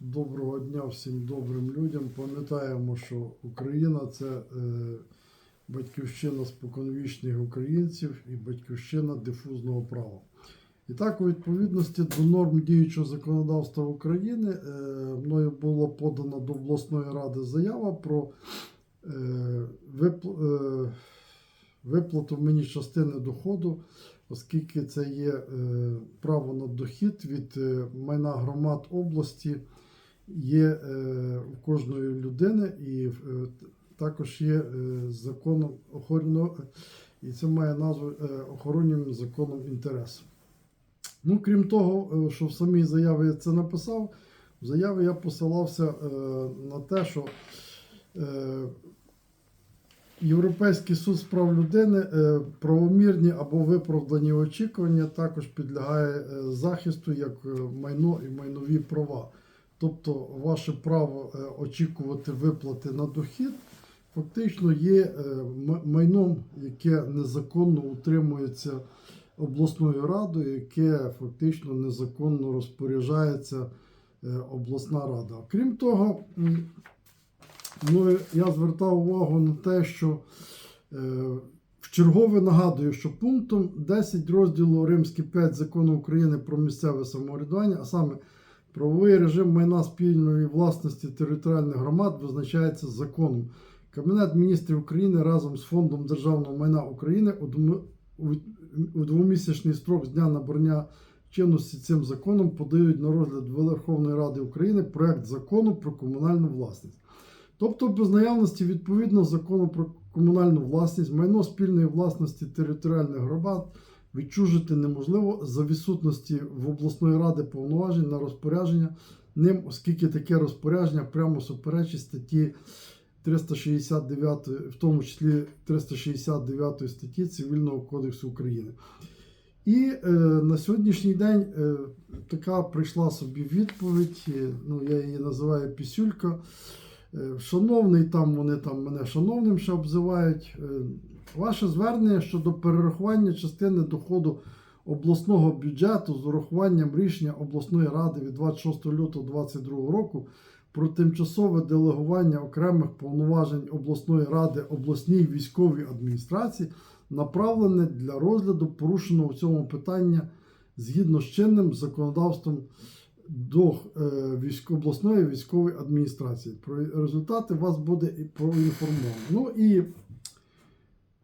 Доброго дня всім добрим людям. Пам'ятаємо, що Україна це е, батьківщина споконвічних українців і батьківщина дифузного права. І так, у відповідності до норм діючого законодавства України, е, мною було подано до обласної ради заява про е, виплату мені частини доходу, оскільки це є е, право на дохід від е, майна громад області є е, у кожної людини і е, також є е, законом охоронно, і це має назву е, охоронним законом інтересу. Ну, крім того, е, що в самій заяві я це написав, в заяві я посилався е, на те, що е, Європейський суд з прав людини е, правомірні або виправдані очікування також підлягає е, захисту як е, майно і майнові права. Тобто ваше право очікувати виплати на дохід фактично є майном, яке незаконно утримується обласною радою, яке фактично незаконно розпоряджається обласна рада. Крім того, ну, я звертав увагу на те, що е, вчергове нагадую, що пунктом 10 розділу Римський 5 закону України про місцеве самоврядування, а саме правовий режим майна спільної власності територіальних громад визначається законом. Кабінет міністрів України разом з Фондом державного майна України у двомісячний строк з дня набрання чинності цим законом подають на розгляд Верховної Ради України проект закону про комунальну власність. Тобто, без наявності відповідного закону про комунальну власність, майно спільної власності територіальних громад відчужити неможливо за відсутності в обласної ради повноважень на розпорядження ним, оскільки таке розпорядження прямо суперечить статті 369, в тому числі 369 статті Цивільного кодексу України. І е, на сьогоднішній день е, така прийшла собі відповідь. е, Ну, я її називаю пісюлька. Е, Шановний, там вони там мене шановним ще обзивають. Е, Ваше звернення щодо перерахування частини доходу обласного бюджету з урахуванням рішення обласної ради від 26 лютого 2022 року про тимчасове делегування окремих повноважень обласної ради обласній військовій адміністрації направлене для розгляду порушеного в цьому питання згідно з чинним законодавством до е, обласної військової адміністрації. Про результати вас буде проінформовано. Ну і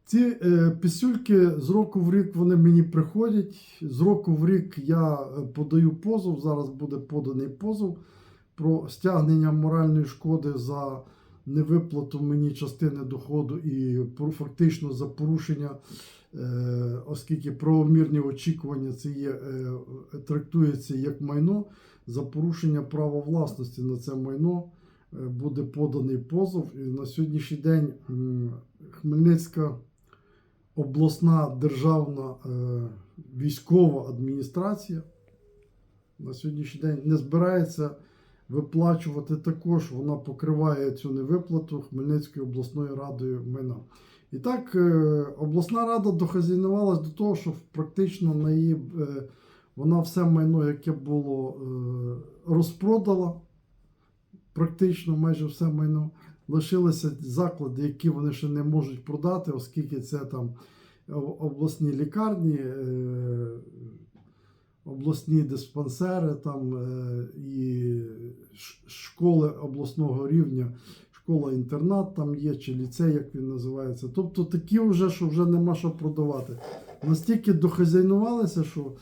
ці е, пісюльки з року в рік вони мені приходять. З року в рік я е, подаю позов. Зараз буде поданий позов про стягнення моральної шкоди за невиплату мені частини доходу і фактично за порушення, оскільки правомірні очікування це є, трактується як майно, за порушення права власності на це майно е, буде поданий позов. І на сьогоднішній день Хмельницька обласна державна е, військова адміністрація на сьогоднішній день не збирається виплачувати також. Вона покриває цю невиплату Хмельницькою обласною радою майна. І так, е, обласна рада дохазяйнувалась до того, що практично на її вона все майно, яке було е, розпродала, практично майже все майно. Лишилися заклади, які вони ще не можуть продати, оскільки це там обласні лікарні, е, обласні диспансери, там е, і школи обласного рівня, школа-інтернат там є, чи ліцей, як він називається. Тобто такі вже, що вже нема що продавати. Настільки дохазяйнувалися, що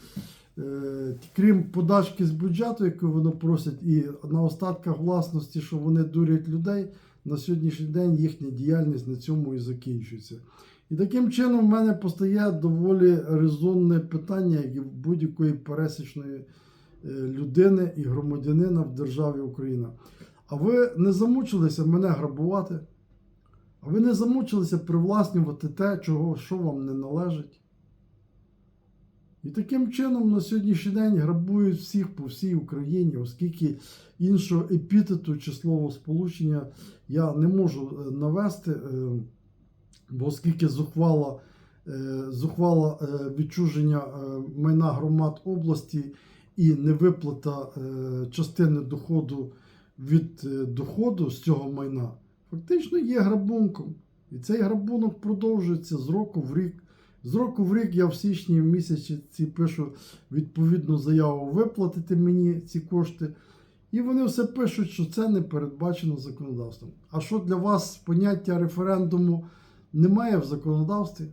крім подачки з бюджету, яку вони просять, і на остатках власності, що вони дурять людей, на сьогоднішній день їхня діяльність на цьому і закінчується. І таким чином в мене постає доволі резонне питання, як будь-якої пересічної е, людини і громадянина в державі Україна. А ви не замучилися мене грабувати? А ви не замучилися привласнювати те, чого, що вам не належить? І таким чином на сьогоднішній день грабують всіх по всій Україні, оскільки іншого епітету чи словосполучення я не можу е, навести, е, бо оскільки зухвала, е, зухвала відчуження майна громад області і невиплата частини доходу від доходу з цього майна фактично є грабунком. І цей грабунок продовжується з року в рік. З року в рік я в січні місяці пишу відповідну заяву виплатити мені ці кошти. І вони все пишуть, що це не передбачено законодавством. А що для вас поняття референдуму немає в законодавстві?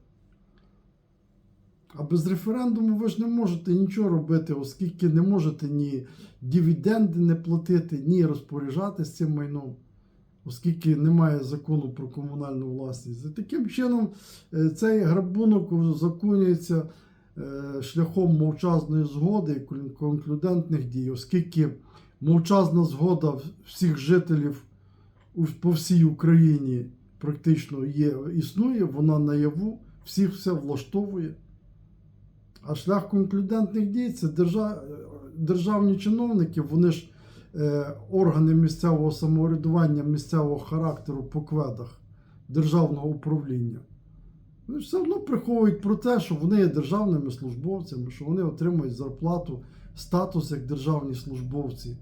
А без референдуму ви ж не можете нічого робити, оскільки не можете ні дивіденди не платити, ні розпоряджатися цим майном, оскільки немає закону про комунальну власність. І таким чином е, цей грабунок узаконюється е, шляхом мовчазної згоди і конклюдентних дій, оскільки мовчазна згода всіх жителів по всій Україні практично є, існує, вона наяву, всіх все влаштовує. А шлях конклюдентних дій це держа... державні чиновники, вони ж е, органи місцевого самоврядування, місцевого характеру по кведах державного управління. Вони все одно приховують про те, що вони є державними службовцями, що вони отримують зарплату, статус як державні службовці.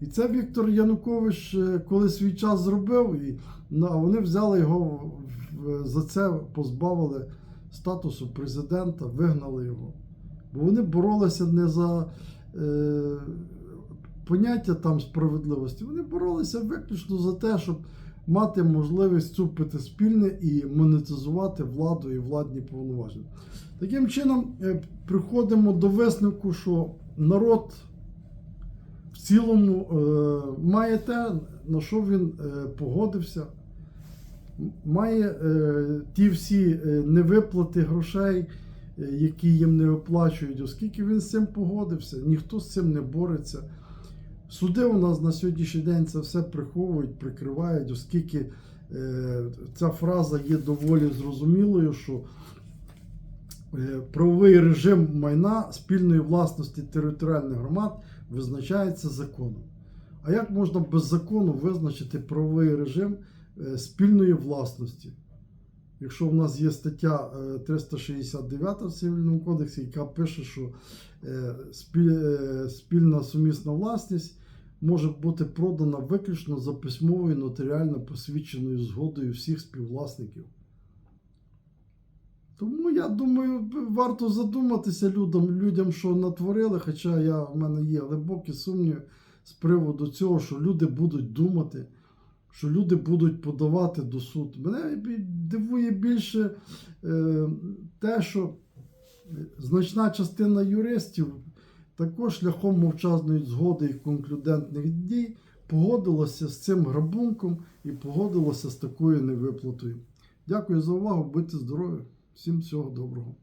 І це Віктор Янукович е, коли свій час зробив, і ну, вони взяли його за це, позбавили статусу президента, вигнали його. Бо вони боролися не за е, поняття там справедливості, вони боролися виключно за те, щоб мати можливість цупити спільне і монетизувати владу і владні повноваження. Таким чином, е, приходимо до висновку, що народ в цілому е, має те, на що він е, погодився має е, ті всі невиплати грошей, які їм не виплачують, оскільки він з цим погодився, ніхто з цим не бореться. Суди у нас на сьогоднішній день це все приховують, прикривають, оскільки е, ця фраза є доволі зрозумілою, що е, правовий режим майна спільної власності територіальних громад визначається законом. А як можна без закону визначити правовий режим е, спільної власності? Якщо в нас є стаття е, 369 в Цивільному кодексі, яка пише, що е, е, спільна сумісна власність може бути продана виключно за письмовою нотаріально посвідченою згодою всіх співвласників. Тому я думаю, варто задуматися людям, людям, що натворили, хоча я, в мене є глибокі сумніви з приводу цього, що люди будуть думати, що люди будуть подавати до суду. Мене дивує більше е, те, що значна частина юристів також шляхом мовчазної згоди і конклюдентних дій погодилася з цим грабунком і погодилася з такою невиплатою. Дякую за увагу, будьте здорові, всім всього доброго.